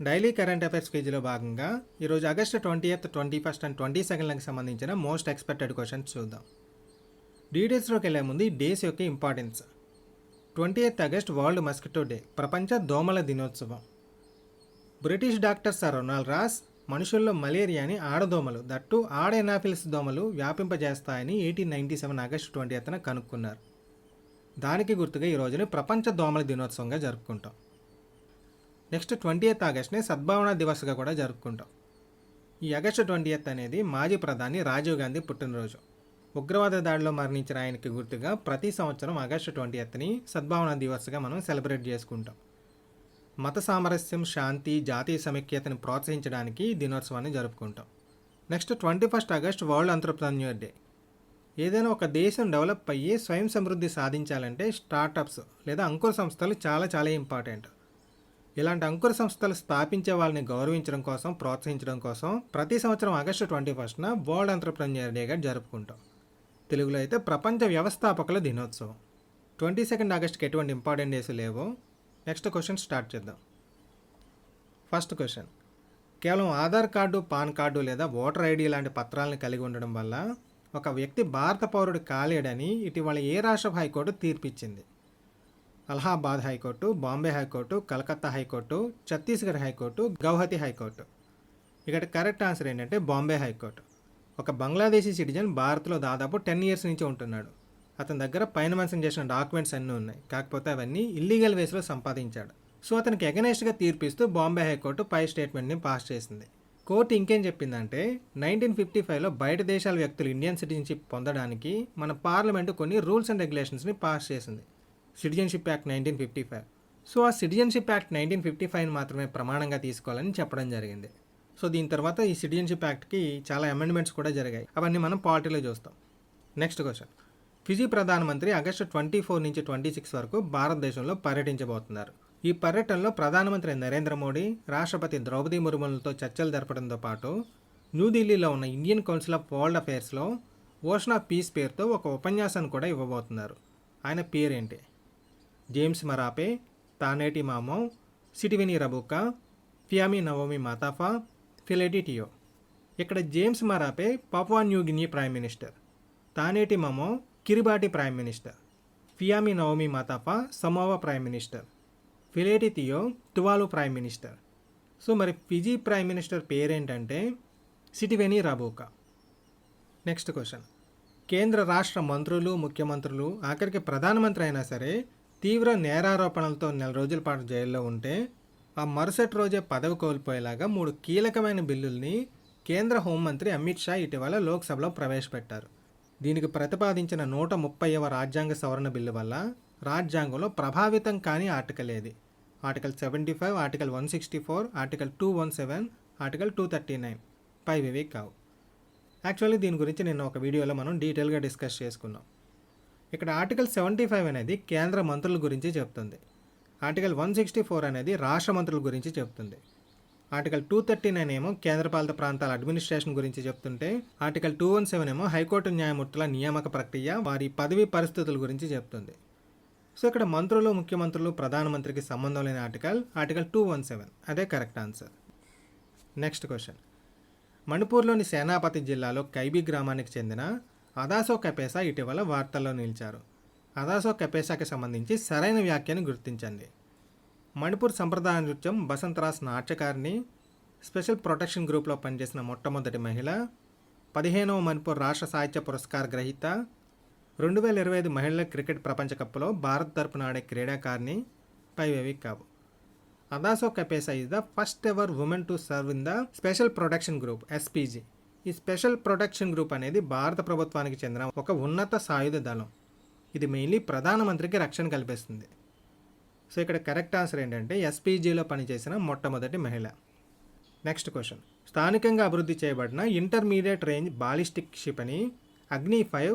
Daily current affairs పేజీలో భాగంగా ఈరోజు August twenty eighth twenty first and twenty సెకండ్లకు సంబంధించిన మోస్ట్ ఎక్స్పెక్టెడ్ క్వశ్చన్స్ చూద్దాం. డీటెయిల్స్లోకి వెళ్ళే ముందు డేస్ యొక్క importance. Twenty eighth August world mosquito day ప్రపంచ దోమల దినోత్సవం. British doctor sir Ronald Ross మనుషుల్లో మలేరియాని ఆడదోమలు దట్టు ఆడ ఎనాఫిల్స్ దోమలు వ్యాపింపజేస్తాయని eighteen ninety seven August twenty ఎత్తున కనుక్కున్నారు. దానికి గుర్తుగా ఈ రోజుని ప్రపంచ దోమల దినోత్సవంగా జరుపుకుంటాం. నెక్స్ట్ ట్వంటీ ఎయిత్ ఆగస్ట్ని సద్భావన దివస్గా కూడా జరుపుకుంటాం. ఈ ఆగస్టు ట్వంటీ ఎయిత్ అనేది మాజీ ప్రధాని రాజీవ్ గాంధీ పుట్టినరోజు. ఉగ్రవాద దాడిలో మరణించిన ఆయనకి గుర్తుగా ప్రతి సంవత్సరం ఆగస్టు ట్వంటీ ఎయిత్ని సద్భావన దివస్గా మనం సెలబ్రేట్ చేసుకుంటాం. మత సామరస్యం శాంతి జాతీయ సమైక్యతను ప్రోత్సహించడానికి దినోత్సవాన్ని జరుపుకుంటాం. Next twenty first August world entrepreneur day. ఏదైనా ఒక దేశం డెవలప్ అయ్యి స్వయం సమృద్ధి సాధించాలంటే స్టార్టప్స్ లేదా అంకుర సంస్థలు చాలా చాలా ఇంపార్టెంట్. ఇలాంటి అంకుర సంస్థలు స్థాపించే వాళ్ళని గౌరవించడం కోసం ప్రోత్సహించడం కోసం ప్రతి సంవత్సరం ఆగస్టు ట్వంటీ ఫస్ట్న వరల్డ్ ఎంటర్ప్రెన్యూర్ డేగా జరుపుకుంటాం. తెలుగులో అయితే ప్రపంచ వ్యవస్థాపకుల దినోత్సవం. ట్వంటీ సెకండ్ ఆగస్ట్కి ఎటువంటి ఇంపార్టెంట్ డేస్ లేవో నెక్స్ట్ క్వశ్చన్ స్టార్ట్ చేద్దాం. First question. కేవలం ఆధార్ కార్డు పాన్ కార్డు లేదా ఓటర్ ఐడి లాంటి పత్రాలను కలిగి ఉండడం వల్ల ఒక వ్యక్తి భారత పౌరుడు కాలేడని ఇటీవల ఏ రాష్ట్ర high court తీర్పిచ్చింది? Allahabad high court Bombay high court Calcutta high court Chhattisgarh high court Guwahati high court. ఇక్కడ కరెక్ట్ ఆన్సర్ ఏంటంటే బాంబే హైకోర్టు. ఒక బంగ్లాదేశీ సిటిజన్ భారత్లో దాదాపు టెన్ ఇయర్స్ నుంచి ఉంటున్నాడు. అతని దగ్గర పైన మెన్షన్ చేసిన డాక్యుమెంట్స్ అన్నీ ఉన్నాయి. కాకపోతే అవన్నీ ఇల్లీగల్ వేస్లో సంపాదించాడు. సో అతనికి ఎగనెస్ట్గా తీర్పిస్తూ బాంబే హైకోర్టు పై స్టేట్మెంట్ని పాస్ చేసింది. కోర్టు ఇంకేం చెప్పిందంటే నైన్టీన్ ఫిఫ్టీ ఫైవ్లో బయట దేశాల వ్యక్తులు ఇండియన్ సిటిజన్షిప్ పొందడానికి మన పార్లమెంటు కొన్ని రూల్స్ అండ్ రెగ్యులేషన్స్ని పాస్ చేసింది. Citizenship act nineteen fifty five. So ఆ citizenship act nineteen fifty five మాత్రమే ప్రమాణంగా తీసుకోవాలని చెప్పడం జరిగింది. సో దీని తర్వాత ఈ సిటిజన్షిప్ యాక్ట్కి చాలా అమెండ్మెంట్స్ కూడా జరిగాయి. అవన్నీ మనం పార్టీలో చూస్తాం. Next question. ఫిజీ ప్రధానమంత్రి ఆగస్టు ట్వంటీ ఫోర్ నుంచి ట్వంటీ సిక్స్ వరకు భారతదేశంలో పర్యటించబోతున్నారు. ఈ పర్యటనలో ప్రధానమంత్రి నరేంద్ర మోడీ రాష్ట్రపతి ద్రౌపది ముర్ములతో చర్చలు జరపడంతో పాటు న్యూఢిల్లీలో ఉన్న ఇండియన్ కౌన్సిల్ ఆఫ్ వరల్డ్ అఫైర్స్లో ఓషన్ ఆఫ్ పీస్ పేరుతో ఒక ఉపన్యాసాన్ని కూడా ఇవ్వబోతున్నారు. ఆయన పేరేంటి? James Marape Taneti Maamau Sitiveni Rabuka Fiame Naomi Mata'afa Feleti Teo. ఇక్కడ James Marape Papua New Guinea prime minister. Taneti Maamau Kiribati prime minister. Fiame Naomi Mata'afa Samoa prime minister. Feleti Teo Tuvalu prime minister. So మరి Fiji prime minister పేరేంటంటే Sitiveni Rabuka next question. కేంద్ర రాష్ట్ర మంత్రులు ముఖ్యమంత్రులు ఆఖరికి ప్రధానమంత్రి అయినా సరే తీవ్ర నేరారోపణలతో నెల రోజుల పాటు జైల్లో ఉంటే ఆ మరుసటి రోజే పదవి కోల్పోయేలాగా మూడు కీలకమైన బిల్లుల్ని కేంద్ర హోంమంత్రి అమిత్ షా ఇటీవల లోక్సభలో ప్రవేశపెట్టారు. దీనికి ప్రతిపాదించిన నూట ముప్పైవ రాజ్యాంగ సవరణ బిల్లు వల్ల రాజ్యాంగంలో ప్రభావితం కాని ఆర్టికల్ ఏది? Article seventy five article one sixty four article two one seven article two thirty nine. పైవి కావు. యాక్చువల్లీ దీని గురించి నేను ఒక వీడియోలో మనం డీటెయిల్గా డిస్కస్ చేసుకున్నాం. ఇక్కడ ఆర్టికల్ సెవెంటీ ఫైవ్ అనేది కేంద్ర మంత్రుల గురించి చెప్తుంది. ఆర్టికల్ వన్ సిక్స్టీ ఫోర్ అనేది రాష్ట్ర మంత్రుల గురించి చెప్తుంది. ఆర్టికల్ టూ థర్టీ నైన్ ఏమో కేంద్రపాలిత ప్రాంతాల అడ్మినిస్ట్రేషన్ గురించి చెప్తుంటే ఆర్టికల్ టూ వన్ సెవెన్ ఏమో హైకోర్టు న్యాయమూర్తుల నియామక ప్రక్రియ వారి పదవి పరిస్థితుల గురించి చెప్తుంది. సో ఇక్కడ మంత్రులు ముఖ్యమంత్రులు ప్రధానమంత్రికి సంబంధం లేని article article two one seven. అదే correct answer. Next question. మణిపూర్లోని Senapati జిల్లాలో కైబీ గ్రామానికి చెందిన అదాసో కపేసా ఇటీవల వార్తల్లో నిలిచారు. అదాసో కపేసాకి సంబంధించి సరైన వ్యాఖ్యను గుర్తించండి. మణిపూర్ సంప్రదాయ నృత్యం బసంతరాస్ నాట్యకారిణి స్పెషల్ ప్రొటెక్షన్ గ్రూప్లో పనిచేసిన మొట్టమొదటి మహిళ పదిహేనవ మణిపూర్ రాష్ట్ర సాహిత్య పురస్కార గ్రహీత రెండు వేల ఇరవై ఐదు మహిళల క్రికెట్ ప్రపంచ కప్లో భారత్ తరపున ఆడే క్రీడాకారిణి పైవేవి కావు. Adaso Kapesa is the first ever women to serve in the special protection group SPG. ఈ స్పెషల్ ప్రొటెక్షన్ గ్రూప్ అనేది భారత ప్రభుత్వానికి చెందిన ఒక ఉన్నత సాయుధ దళం. ఇది మెయిన్లీ ప్రధానమంత్రికి రక్షణ కల్పిస్తుంది. సో ఇక్కడ కరెక్ట్ ఆన్సర్ ఏంటంటే ఎస్పీజీలో పనిచేసిన మొట్టమొదటి మహిళ. నెక్స్ట్ క్వశ్చన్ స్థానికంగా అభివృద్ధి చేయబడిన ఇంటర్మీడియట్ రేంజ్ బాలిస్టిక్ క్షిపణి Agni five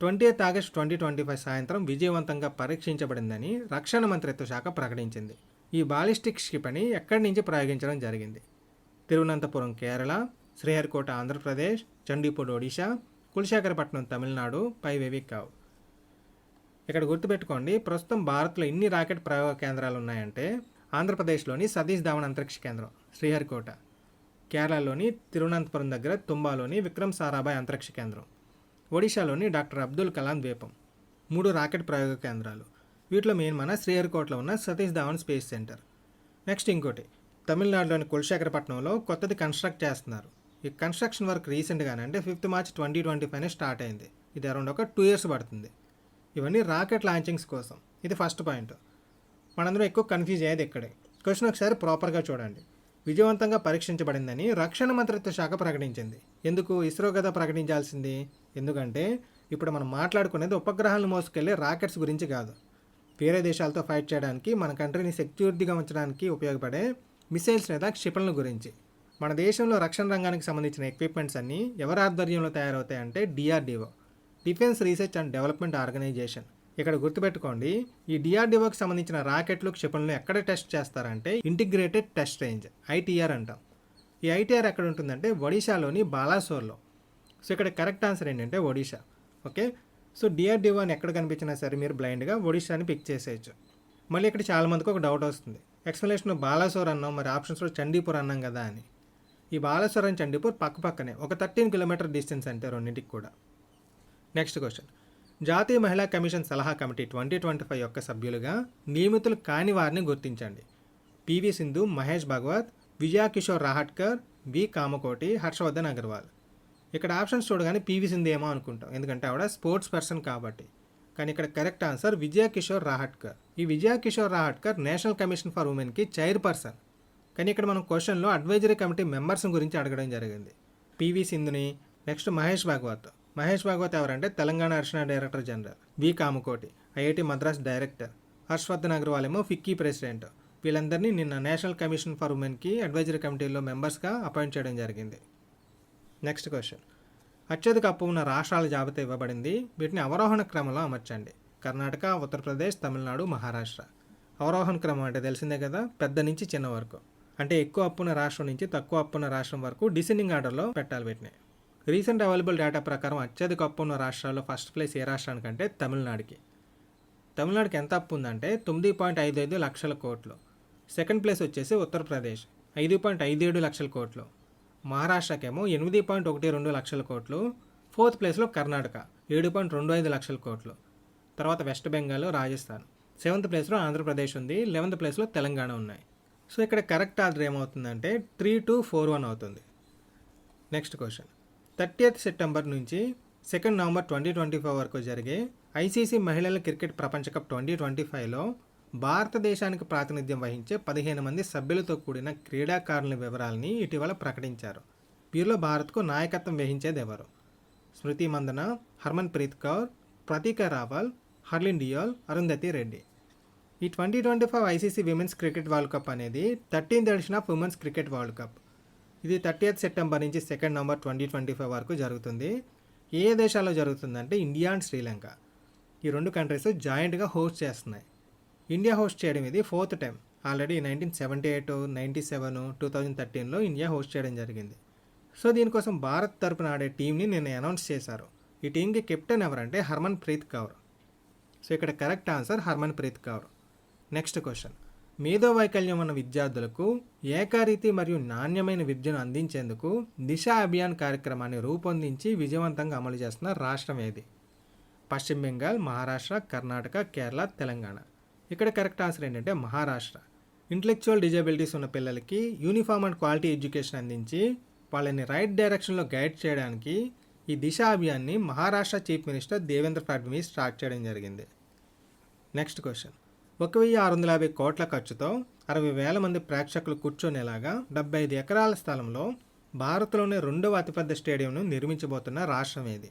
twenty eighth August twenty twenty five సాయంత్రం విజయవంతంగా పరీక్షించబడిందని రక్షణ మంత్రిత్వ శాఖ ప్రకటించింది. ఈ బాలిస్టిక్ క్షిపణి ఎక్కడి నుంచి ప్రయోగించడం జరిగింది? తిరువనంతపురం కేరళ శ్రీహరికోట ఆంధ్రప్రదేశ్ చండీపూర్ ఒడిశా కులశేఖరపట్నం తమిళనాడు పైవేవి కావు ఇక్కడ గుర్తుపెట్టుకోండి ప్రస్తుతం భారత్లో ఎన్ని రాకెట్ ప్రయోగ కేంద్రాలు ఉన్నాయంటే ఆంధ్రప్రదేశ్లోని సతీష్ ధావన్ అంతరిక్ష కేంద్రం శ్రీహరికోట. కేరళలోని తిరువనంతపురం దగ్గర తుంబాలోని విక్రమ్ సారాభాయ్ అంతరిక్ష కేంద్రం. ఒడిశాలోని డాక్టర్ అబ్దుల్ కలాం ద్వీపం. మూడు రాకెట్ ప్రయోగ కేంద్రాలు. వీటిలో మెయిన్ మన శ్రీహరికోటలో ఉన్న Satish Dhawan space centre. Next ఇంకోటి తమిళనాడులోని కులశేఖరపట్నంలో కొత్తది కన్స్ట్రక్ట్ చేస్తున్నారు. ఈ కన్స్ట్రక్షన్ వర్క్ రీసెంట్గానే అంటే fifth March twenty twenty five start అయింది. ఇది అరౌండ్ ఒక టూ ఇయర్స్ పడుతుంది. ఇవన్నీ రాకెట్ లాంచింగ్స్ కోసం. ఇది ఫస్ట్ పాయింట్ మనందరం ఎక్కువ కన్ఫ్యూజ్ అయ్యేది ఇక్కడే. క్వశ్చన్ ఒకసారి ప్రాపర్గా చూడండి. విజయవంతంగా పరీక్షించబడిందని రక్షణ మంత్రిత్వ శాఖ ప్రకటించింది. ఎందుకు? ఇస్రో కదా ప్రకటించాల్సింది? ఎందుకంటే ఇప్పుడు మనం మాట్లాడుకునేది ఉపగ్రహాలను మోసుకెళ్ళే రాకెట్స్ గురించి కాదు. వేరే దేశాలతో ఫైట్ చేయడానికి మన కంట్రీని సెక్యూరిటీగా ఉంచడానికి ఉపయోగపడే మిసైల్స్ లేదా క్షిపణుల గురించి. మన దేశంలో రక్షణ రంగానికి సంబంధించిన ఎక్విప్మెంట్స్ అన్నీ ఎవరి ఆధ్వర్యంలో తయారవుతాయంటే DRDO defence research and development organisation ఇక్కడ గుర్తుపెట్టుకోండి ఈ డిఆర్డిఓకి సంబంధించిన రాకెట్లు క్షిపణులు ఎక్కడ టెస్ట్ చేస్తారంటే ఇంటిగ్రేటెడ్ టెస్ట్ రేంజ్ ఐటీఆర్ అంటాం. ఈ ఐటీఆర్ ఎక్కడ ఉంటుందంటే ఒడిశాలోని బాలాసోర్లో. సో ఇక్కడ కరెక్ట్ ఆన్సర్ ఏంటంటే ఒడిశా. ఓకే? సో డిఆర్డిఓ అని ఎక్కడ కనిపించినా సరే మీరు బ్లైండ్గా ఒడిశాని పిక్ చేసేయచ్చు. మళ్ళీ ఇక్కడ చాలామందికి ఒక డౌట్ వస్తుంది. ఎక్స్ప్లెనేషన్ బాలాసోర్ అన్నాం మరి ఆప్షన్స్లో చండీపూర్ అన్నాం కదా అని. ఈ బాలాసోర్ చండీపూర్ పక్క పక్కనే ఒక థర్టీన్ కిలోమీటర్ డిస్టెన్స్ అంటే రెండింటికి కూడా. నెక్స్ట్ క్వశ్చన్ జాతీయ మహిళా కమిషన్ సలహా కమిటీ ట్వంటీ ట్వంటీ ఫైవ్ యొక్క సభ్యులుగా నియమితులు కాని వారిని గుర్తించండి. PV Sindhu Mahesh Bhagwat Vijaya Kishore Rahatkar V Kamakoti Harshavardhan Agarwal. ఇక్కడ ఆప్షన్స్ చూడగానే పివి సింధు ఏమో అనుకుంటాం. ఎందుకంటే ఆవిడ స్పోర్ట్స్ పర్సన్ కాబట్టి. కానీ ఇక్కడ కరెక్ట్ ఆన్సర్ విజయా కిషోర్ రాహట్కర్. ఈ Vijaya Kishore Rahatkar national commission for ఉమెన్కి చైర్ పర్సన్ కానీ ఇక్కడ మనం క్వశ్చన్లో అడ్వైజరీ కమిటీ మెంబర్స్ గురించి అడగడం జరిగింది. పివి సింధుని నెక్స్ట్ మహేష్ భాగవత్. మహేష్ భాగవత్ ఎవరంటే తెలంగాణ అర్చన director general V Kamakoti IIT Madras director Harshavardhan Agarwal ఏమో ఫిక్కీ ప్రెసిడెంట్. వీళ్ళందరినీ నిన్న నేషనల్ కమిషన్ ఫర్ ఉమెన్కి అడ్వైజరీ కమిటీలో మెంబర్స్గా అపాయింట్ చేయడం జరిగింది. Next question. అత్యధిక అప్పు ఉన్న రాష్ట్రాల జాబితా ఇవ్వబడింది. వీటిని అవరోహణ క్రమంలో అమర్చండి. కర్ణాటక ఉత్తరప్రదేశ్ తమిళనాడు మహారాష్ట్ర. అవరోహణ క్రమం అంటే తెలిసిందే కదా? పెద్ద నుంచి చిన్న వరకు. అంటే ఎక్కువ అప్పున్న రాష్ట్రం నుంచి తక్కువ అప్పున్న రాష్ట్రం వరకు డిసెండింగ్ ఆర్డర్లో పెట్టాలి వీటిని. రీసెంట్ అవైలబుల్ డేటా ప్రకారం అత్యధిక అప్పు ఉన్న రాష్ట్రాల్లో ఫస్ట్ ప్లేస్ ఏ రాష్ట్రానికంటే తమిళనాడుకి. తమిళనాడుకి ఎంత అప్పు ఉందంటే తొమ్మిది పాయింట్ ఐదు ఐదు లక్షల కోట్లు. సెకండ్ ప్లేస్ వచ్చేసి ఉత్తరప్రదేశ్ ఐదు పాయింట్ ఐదు ఏడు లక్షల కోట్లు. మహారాష్ట్రకేమో ఎనిమిది పాయింట్ ఒకటి రెండు లక్షల కోట్లు. ఫోర్త్ ప్లేస్లో కర్ణాటక ఏడు పాయింట్ రెండు ఐదు లక్షల కోట్లు. తర్వాత వెస్ట్ బెంగాల్ రాజస్థాన్. సెవెంత్ ప్లేస్లో ఆంధ్రప్రదేశ్ ఉంది. లెవెంత్ ప్లేస్లో తెలంగాణ ఉన్నాయి. సో ఇక్కడ కరెక్ట్ ఆర్డర్ ఏమవుతుందంటే త్రీ టు ఫోర్ వన్ అవుతుంది. Next question. థర్టీయత్ సెప్టెంబర్ నుంచి second November twenty twenty five వరకు జరిగే ఐసీసీ మహిళల క్రికెట్ ప్రపంచ కప్ ట్వంటీ ట్వంటీ ఫైవ్లో భారతదేశానికి ప్రాతినిధ్యం వహించే పదిహేను మంది సభ్యులతో కూడిన క్రీడాకారుల వివరాలని ఇటీవల ప్రకటించారు. వీరిలో భారత్కు నాయకత్వం వహించేది ఎవరు? స్మృతి మందన హర్మన్ ప్రీత్ కౌర్ ప్రతీక రావల్ హర్లిన్ డియోల్ అరుంధతి రెడ్డి. ఈ twenty twenty five ICC women's cricket world cup అనేది thirteenth edition of women's cricket world cup. ఇది థర్టీయత్ సెప్టెంబర్ నుంచి second November twenty twenty five వరకు జరుగుతుంది. ఏ దేశాల్లో జరుగుతుందంటే ఇండియా అండ్ శ్రీలంక. ఈ రెండు కంట్రీస్ జాయింట్గా హోస్ట్ చేస్తున్నాయి. ఇండియా హోస్ట్ చేయడం ఇది fourth time already nineteen seventy eight ninety seven two thousand థర్టీన్లో India host చేయడం జరిగింది. సో దీనికోసం భారత్ తరపున ఆడే టీంని నిన్న అనౌన్స్ చేశారు. ఈ టీంకి కెప్టెన్ ఎవరంటే హర్మన్ ప్రీత్ కౌర్. సో ఇక్కడ correct answer Harmanpreet Kaur. Next question మేధో వైకల్యం ఉన్న విద్యార్థులకు ఏకరీతి మరియు నాణ్యమైన విద్యను అందించేందుకు దిశ అభియాన్ కార్యక్రమాన్ని రూపొందించి విజయవంతంగా అమలు చేస్తున్న రాష్ట్రం ఏది? పశ్చిమ బెంగాల్ మహారాష్ట్ర కర్ణాటక కేరళ తెలంగాణ. ఇక్కడ కరెక్ట్ ఆన్సర్ ఏంటంటే మహారాష్ట్ర. ఇంటలెక్చువల్ డిజబిలిటీస్ ఉన్న పిల్లలకి యూనిఫామ్ అండ్ క్వాలిటీ ఎడ్యుకేషన్ అందించి వాళ్ళని రైట్ డైరెక్షన్లో గైడ్ చేయడానికి ఈ Disha అభియాన్ని Maharashtra chief minister Devendra Fadnavis start చేయడం జరిగింది. నెక్స్ట్ క్వశ్చన్ ఒక వెయ్యి ఆరు వందల యాభై కోట్ల ఖర్చుతో అరవై వేల మంది ప్రేక్షకులు కూర్చొనేలాగా డెబ్బై ఐదు ఎకరాల స్థలంలో భారత్లోనే రెండవ అతిపెద్ద స్టేడియంను నిర్మించబోతున్న రాష్ట్రం ఏది?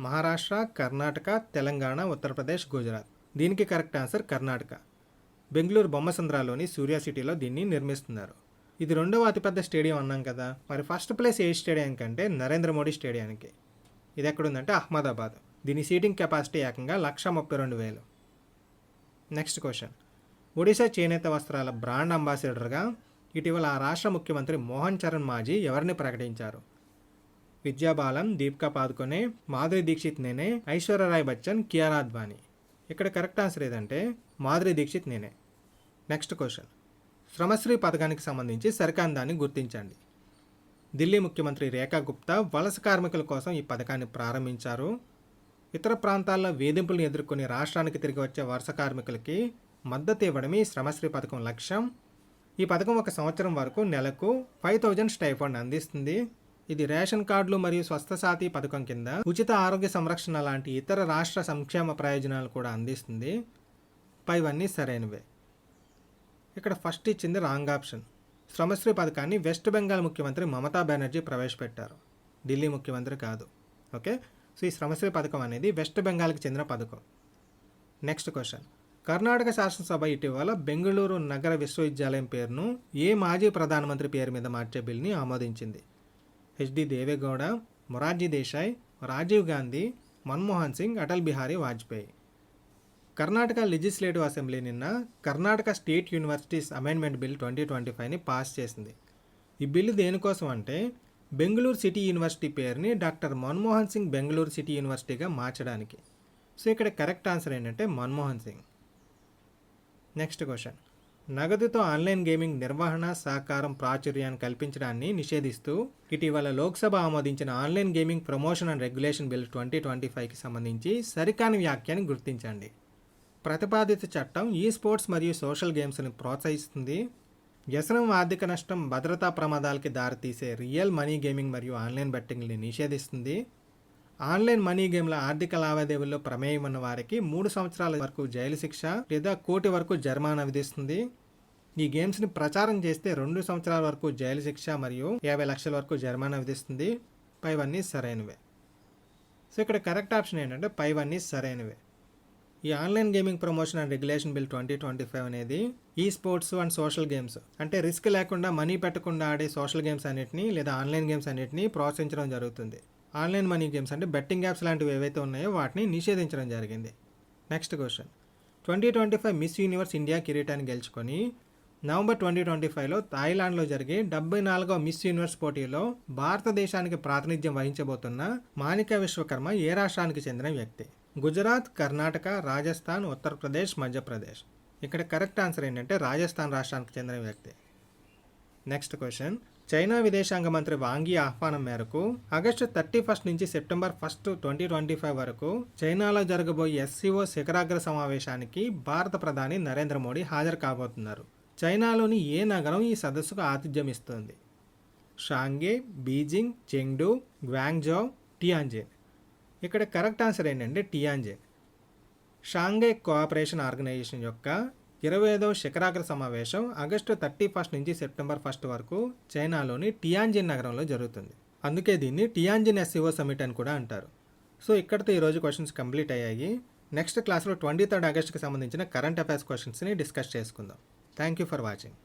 మహారాష్ట్ర కర్ణాటక తెలంగాణ ఉత్తరప్రదేశ్ గుజరాత్. దీనికి కరెక్ట్ ఆన్సర్ కర్ణాటక. బెంగళూరు బొమ్మసంద్రాలోని సూర్య సిటీలో దీన్ని నిర్మిస్తున్నారు. ఇది రెండవ అతిపెద్ద స్టేడియం అన్నాం కదా. మరి ఫస్ట్ ప్లేస్ ఏ స్టేడియం కంటే నరేంద్ర మోడీ స్టేడియానికి? ఇది ఎక్కడుందంటే అహ్మదాబాద్. దీని సీటింగ్ కెపాసిటీ ఏకంగా లక్ష ముప్పై రెండు వేలు. నెక్స్ట్ క్వశ్చన్ ఒడిశా చేనేత వస్త్రాల బ్రాండ్ అంబాసిడర్గా ఇటీవల ఆ రాష్ట్ర ముఖ్యమంత్రి మోహన్ చరణ్ మాజీ ఎవరిని ప్రకటించారు? విద్యాబాలన్ దీపికా పాదుకొనే మాధురి దీక్షిత్ నేనే ఐశ్వర్యరాయ్ బచ్చన్ కియారా అద్వానీ. ఇక్కడ కరెక్ట్ ఆన్సర్ ఏదంటే మాధురి దీక్షిత్ నేనే. నెక్స్ట్ క్వశ్చన్ శ్రమశ్రీ పథకానికి సంబంధించి సరికాందాన్ని గుర్తించండి. ఢిల్లీ ముఖ్యమంత్రి రేఖా గుప్తా వలస కార్మికుల కోసం ఈ పథకాన్ని ప్రారంభించారు. ఇతర ప్రాంతాల్లో వేధింపులను ఎదుర్కొని రాష్ట్రానికి తిరిగి వచ్చే వలస కార్మికులకి మద్దతు ఇవ్వడమే ఈ శ్రమశ్రీ పథకం లక్ష్యం. ఈ పథకం ఒక సంవత్సరం వరకు నెలకు ఫైవ్ థౌజండ్ స్టైఫండ్ అందిస్తుంది. ఇది రేషన్ కార్డులు మరియు స్వస్థసాతీ పథకం కింద ఉచిత ఆరోగ్య సంరక్షణ లాంటి ఇతర రాష్ట్ర సంక్షేమ ప్రయోజనాలు కూడా అందిస్తుంది. పైవన్నీ సరైనవే. ఇక్కడ ఫస్ట్ ఇచ్చింది రాంగ్ ఆప్షన్. శ్రమశ్రీ పథకాన్ని వెస్ట్ బెంగాల్ ముఖ్యమంత్రి మమతా బెనర్జీ ప్రవేశపెట్టారు. ఢిల్లీ ముఖ్యమంత్రి కాదు. ఓకే? సో ఈ శ్రమశ్రీ పథకం అనేది వెస్ట్ బెంగాల్కి చెందిన పథకం. Next question. కర్ణాటక శాసనసభ ఇటీవల బెంగళూరు నగర విశ్వవిద్యాలయం పేరును ఏ మాజీ ప్రధానమంత్రి పేరు మీద మార్చే బిల్ని ఆమోదించింది. HD Deve Gowda Morarji Desai Rajiv Gandhi Manmohan Singh Atal Bihari Vajpayee. Karnataka legislative assembly నిన్న Karnataka state universities amendment bill twenty twenty ఫైవ్ని pass చేసింది. ఈ బిల్లు దేనికోసం అంటే బెంగళూరు సిటీ యూనివర్సిటీ పేరుని డాక్టర్ మన్మోహన్ సింగ్ బెంగళూరు సిటీ యూనివర్సిటీగా మార్చడానికి. సో ఇక్కడ కరెక్ట్ ఆన్సర్ ఏంటంటే మన్మోహన్ సింగ్. Next question. నగదుతో ఆన్లైన్ గేమింగ్ నిర్వహణ సహకారం ప్రాచుర్యాన్ని కల్పించడాన్ని నిషేధిస్తూ ఇటీవల లోక్సభ ఆమోదించిన online gaming promotion and regulation bill twenty twenty ఫైవ్కి సంబంధించి సరికాని వ్యాఖ్యని గుర్తించండి. ప్రతిపాదిత చట్టం ఈ స్పోర్ట్స్ మరియు సోషల్ గేమ్స్ని ప్రోత్సహిస్తుంది. వ్యసనం ఆర్థిక నష్టం భద్రతా ప్రమాదాలకి దారితీసే రియల్ మనీ గేమింగ్ మరియు ఆన్లైన్ బెట్టింగ్ని నిషేధిస్తుంది. ఆన్లైన్ మనీ గేమ్ల ఆర్థిక లావాదేవీల్లో ప్రమేయం ఉన్న వారికి మూడు సంవత్సరాల వరకు జైలు శిక్ష లేదా కోటి వరకు జరిమానా విధిస్తుంది. ఈ గేమ్స్ని ప్రచారం చేస్తే రెండు సంవత్సరాల వరకు జైలు శిక్ష మరియు యాభై లక్షల వరకు జరిమానా విధిస్తుంది. పైవన్నీ సరైనవే. సో ఇక్కడ కరెక్ట్ ఆప్షన్ ఏంటంటే పైవన్నీ సరైనవే. ఈ online gaming promotion and regulation bill twenty twenty five అనేది e sports and social games. అంటే రిస్క్ లేకుండా మనీ పెట్టకుండా ఆడే సోషల్ గేమ్స్ అన్నిటిని లేదా ఆన్లైన్ గేమ్స్ అన్నిటిని ప్రోత్సహించడం జరుగుతుంది. ఆన్లైన్ మనీ గేమ్స్ అంటే బెట్టింగ్ యాప్స్ లాంటివి ఏవైతే ఉన్నాయో వాటిని నిషేధించడం జరిగింది. Next question. Twenty twenty five miss universe India కిరీటాన్ని గెలుచుకొని నవంబర్ ట్వంటీ ట్వంటీ ఫైవ్లో థాయిలాండ్లో జరిగే డెబ్బై నాలుగో మిస్ యూనివర్స్ పోటీలో భారతదేశానికి ప్రాతినిధ్యం వహించబోతున్న మానిక విశ్వకర్మ ఏ రాష్ట్రానికి చెందిన వ్యక్తి? గుజరాత్ కర్ణాటక రాజస్థాన్ ఉత్తరప్రదేశ్ మధ్యప్రదేశ్. ఇక్కడ కరెక్ట్ ఆన్సర్ ఏంటంటే రాజస్థాన్ రాష్ట్రానికి చెందిన వ్యక్తి. Next question. చైనా విదేశాంగ మంత్రి వాంగి ఆహ్వానం మేరకు ఆగస్టు థర్టీ ఫస్ట్ నుంచి September first twenty twenty five వరకు చైనాలో జరగబోయే ఎస్సీఓ శిఖరాగ్ర సమావేశానికి భారత ప్రధాని నరేంద్ర మోడీ హాజరు కాబోతున్నారు. చైనాలోని ఏ నగరం ఈ సదస్సుకు ఆతిథ్యం ఇస్తుంది Shanghai Beijing Chengdu Guangzhou Tianjin ఇక్కడ కరెక్ట్ ఆన్సర్ ఏంటంటే టియాంజే. షాంఘై కోఆపరేషన్ ఆర్గనైజేషన్ యొక్క ఇరవై ఐదవ శిఖరాగ్ర సమావేశం ఆగస్టు థర్టీ ఫస్ట్ నుంచి సెప్టెంబర్ ఫస్ట్ వరకు చైనాలోని టియాంజిన్ నగరంలో జరుగుతుంది. అందుకే దీన్ని టియాంజిన్ ఎస్సీఓ సమిట్ అని కూడా అంటారు. సో ఇక్కడితో ఈరోజు క్వశ్చన్స్ కంప్లీట్ అయ్యాయి. నెక్స్ట్ క్లాస్లో ట్వంటీ థర్డ్ ఆగస్ట్కి సంబంధించిన కరెంట్ అఫైర్స్ క్వశ్చన్స్ని డిస్కస్ చేసుకుందాం. Thank you for watching